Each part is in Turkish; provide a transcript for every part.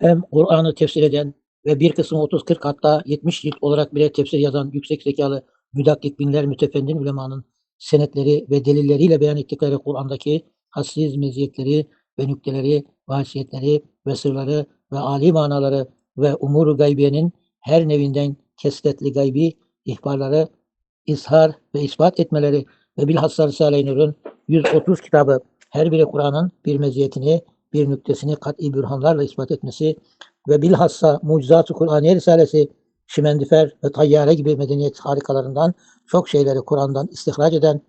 hem Kur'an'ı tefsir eden ve bir kısmı 30-40 hatta 70 cilt olarak bile tefsir yazan yüksek zekalı müdakkik binler mütefendin ulemanın senetleri ve delilleriyle beyan ettikleri Kur'an'daki hassiz meziyetleri ve nükteleri, vasiyetleri ve sırları ve âli manaları ve umuru gaybiyenin her nevinden kesretli gaybi ihbarları, izhar ve ispat etmeleri ve bilhassa Risale-i Nur'un 130 kitabı her biri Kur'an'ın bir meziyetini, bir nüktesini kat'i bürhanlarla ispat etmesi ve bilhassa Mucizat-ı Kur'aniye Risalesi, Şimendifer ve Tayyare gibi medeniyet harikalarından çok şeyleri Kur'an'dan istihraç eden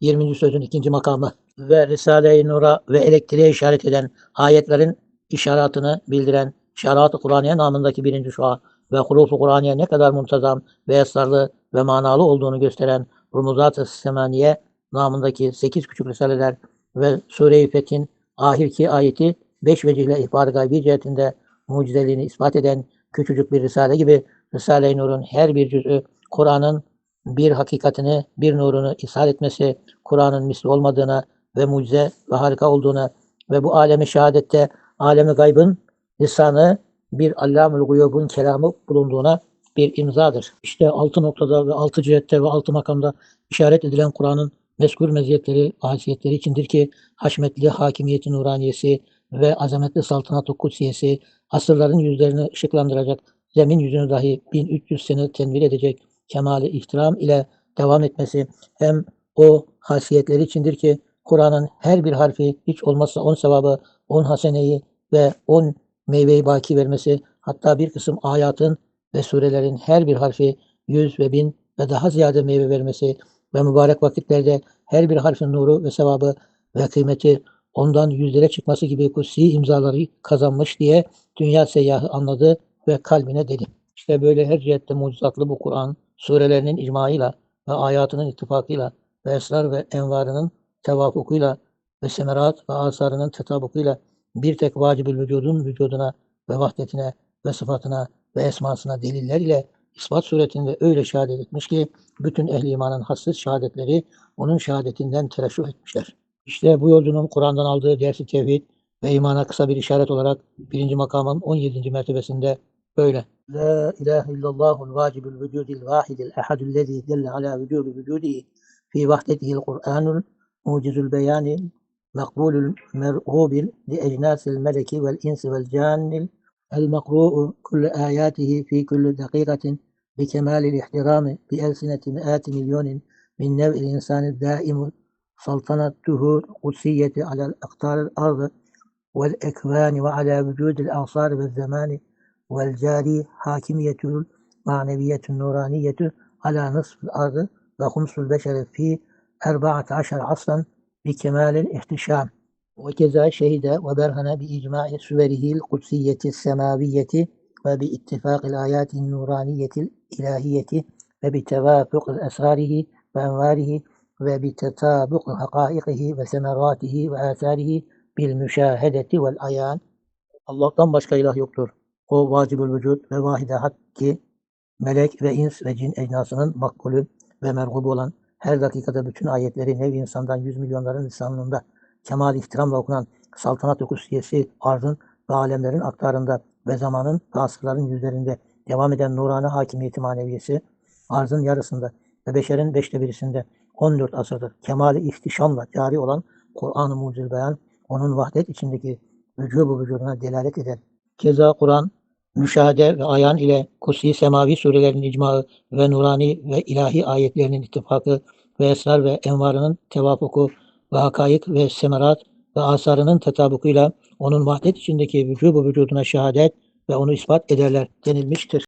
20. sözün ikinci makamı ve Risale-i Nur'a ve elektriğe işaret eden ayetlerin işaretini bildiren İşarat-ı Kur'aniye namındaki birinci şua ve Huluf-u Kur'aniye ne kadar muntazam ve esrarlı ve manalı olduğunu gösteren Rumuzat-ı Semaniye namındaki sekiz küçük risaleler ve Sure-i Fetih'in ahirki ayeti beş vecihle ihbar gaybi cihetinde mucizeliğini ispat eden küçücük bir risale gibi Risale-i Nur'un her bir cüz'ü Kur'an'ın bir hakikatini, bir nurunu ishal etmesi, Kur'an'ın misli olmadığına ve mucize ve harika olduğuna ve bu alemi şehadette alemi gaybın lisanı bir allamül guyubun kelamı bulunduğuna bir imzadır. İşte altı noktada ve altı cihette ve altı makamda işaret edilen Kur'an'ın mezkur meziyetleri, hasiyetleri içindir ki haşmetli hakimiyeti nuraniyesi ve azametli saltanat-ı kutsiyesi asırların yüzlerini ışıklandıracak, zemin yüzünü dahi 1300 sene tenvir edecek kemali ihtiram ile devam etmesi hem o hasiyetleri içindir ki Kur'an'ın her bir harfi hiç olmazsa on sevabı, on haseneyi ve on meyveyi baki vermesi hatta bir kısım ayatın ve surelerin her bir harfi yüz ve bin ve daha ziyade meyve vermesi ve mübarek vakitlerde her bir harfin nuru ve sevabı ve kıymeti ondan yüzlere çıkması gibi kutsi imzaları kazanmış diye dünya seyyahı anladı ve kalbine dedi. İşte böyle her cihette mucizatlı bu Kur'an surelerinin icmaıyla ve ayatının ittifakıyla ve esrar ve envarının tevafukuyla ve semerat ve asarının tetabukuyla bir tek vacibül vücudun vücuduna ve vahdetine ve sıfatına ve esmasına deliller ile ispat suretinde öyle şehadet etmiş ki bütün ehli imanın hassız şehadetleri onun şehadetinden tereşüh etmişler. İşte bu yolcunun Kur'an'dan aldığı dersi tevhid ve imana kısa bir işaret olarak birinci makamın 17. mertebesinde böyle. La ilahe illallahul vacibul vücudil vahidil ehadüllezî delle ala vücudu vücudihi fi vahdetihil Kur'anul mucizul beyanil makbulul mer'ubil li ecnasil meleki vel insi vel cannil el makru'u kullu ayatihi fi kulli dakikatin بكمال الاحترام بألسنة مئات مليون من نوع الإنسان الدائم سلطنته القدسية على الأقطار الأرض والإكوان وعلى وجود الأعصار والزمان والجاري حاكمية المعنوية النورانية على نصف الأرض وخمس البشر في أربعة عشر عصرا بكمال الاحتشام وكذا شهد وبرهن بإجماع سوره القدسية السماوية وباتفاق الآيات النورانية ilahiyeti ve bi tevafuk esrarihi ve envarihi ve bi tetabuk hakaikihi ve semeratihi ve asarihi bil müşahedeti vel ayan. Allah'tan başka ilah yoktur. O vacibül vücut ve vahide hakki, melek ve ins ve cin ecnasının makbulü ve mergubu olan her dakikada bütün ayetleri nev insandan yüz milyonların lisanında kemal ihtiramla okunan saltanat okusiyesi arzın ve alemlerin aktarında ve zamanın ve asırların yüzlerinde devam eden nurani hakimiyeti maneviyesi arzın yarısında ve beşerin beşte birisinde 14 asırdır kemali ihtişamla cari olan Kur'an-ı Mucizül Beyan onun vahdet içindeki vücubu vücuduna delalet eder. Keza Kur'an müşahede ve ayan ile kutsi semavi surelerin icmağı ve nurani ve ilahi ayetlerinin ittifakı ve esrar ve envarının tevafuku ve hakaik ve semerat ve asarının tetabukuyla onun vahdet içindeki vücubu vücuduna şehadet ve onu ispat ederler denilmiştir.